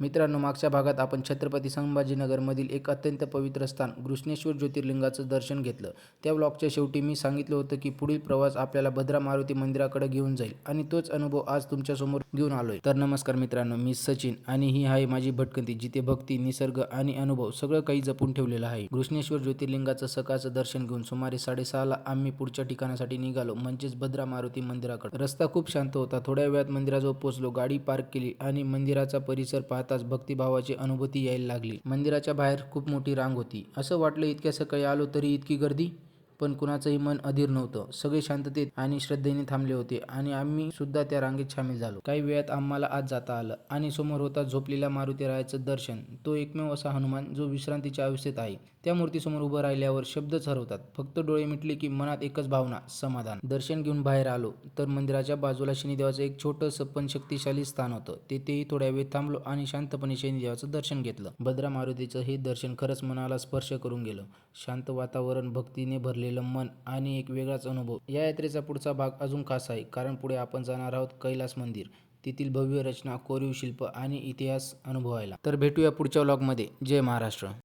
मित्रांनो मागच्या भागात आपण छत्रपती संभाजीनगरमधील एक अत्यंत पवित्र स्थान घृष्णेश्वर ज्योतिर्लिंगाचं दर्शन घेतलं. त्या ब्लॉगच्या शेवटी मी सांगितलं होतं की पुढील प्रवास आपल्याला भद्रा मारुती मंदिराकडे घेऊन जाईल आणि तोच अनुभव आज तुमच्यासमोर घेऊन आलोय. तर नमस्कार मित्रांनो मी सचिन आणि ही आहे माझी भटकंती जिथे भक्ती निसर्ग आणि अनुभव सगळं काही जपून ठेवलेलं आहे. घृष्णेश्वर ज्योतिर्लिंगाचं सकाळचं दर्शन घेऊन सुमारे साडेसहाला आम्ही पुढच्या ठिकाणासाठी निघालो म्हणजेच भद्रा मारुती मंदिराकडे. रस्ता खूप शांत होता. थोड्या वेळात मंदिराजवळ पोहोचलो गाडी पार्क केली आणि मंदिराचा परिसर पाहताच भक्तिभावाची अनुभूती यायला लागली. मंदिराच्या बाहेर खूप मोठी रांग होती. असं वाटलं इतक्या सकाळी आलो तरी इतकी गर्दी? पण कुणाचंही मन अधीर नव्हतं. सगळे शांततेत आणि श्रद्धेने थांबले होते आणि आम्ही सुद्धा त्या रांगेत सामील झालो. काही वेळात आम्हाला आत जाता आलं आणि समोर होता झोपलेला मारुती रायाचं दर्शन. तो एकमेव असा हनुमान जो विश्रांतीच्या अवस्थेत आहे. त्या मूर्तीसमोर उभं राहिल्यावर शब्दच हरवतात फक्त डोळे मिटले की मनात एकच भावना समाधान. दर्शन घेऊन बाहेर आलो तर मंदिराच्या बाजूला शनिदेवाचं एक छोटंसं पण शक्तिशाली स्थान होतं. तेथेही थोड्या वेळ थांबलो आणि शांतपणे शनिदेवाचं दर्शन घेतलं. भद्रा मारुतीचं हे दर्शन खरंच मनाला स्पर्श करून गेलं. शांत वातावरण भक्तीने भरलेलं मन आणि एक वेगळाच अनुभव. या यात्रेचा पुढचा भाग अजून खास आहे कारण पुढे आपण जाणार आहोत कैलास मंदिर. तेथील भव्य रचना कोरीव शिल्प आणि इतिहास अनुभवायला. तर भेटूया पुढच्या व्लॉगमध्ये जय महाराष्ट्र.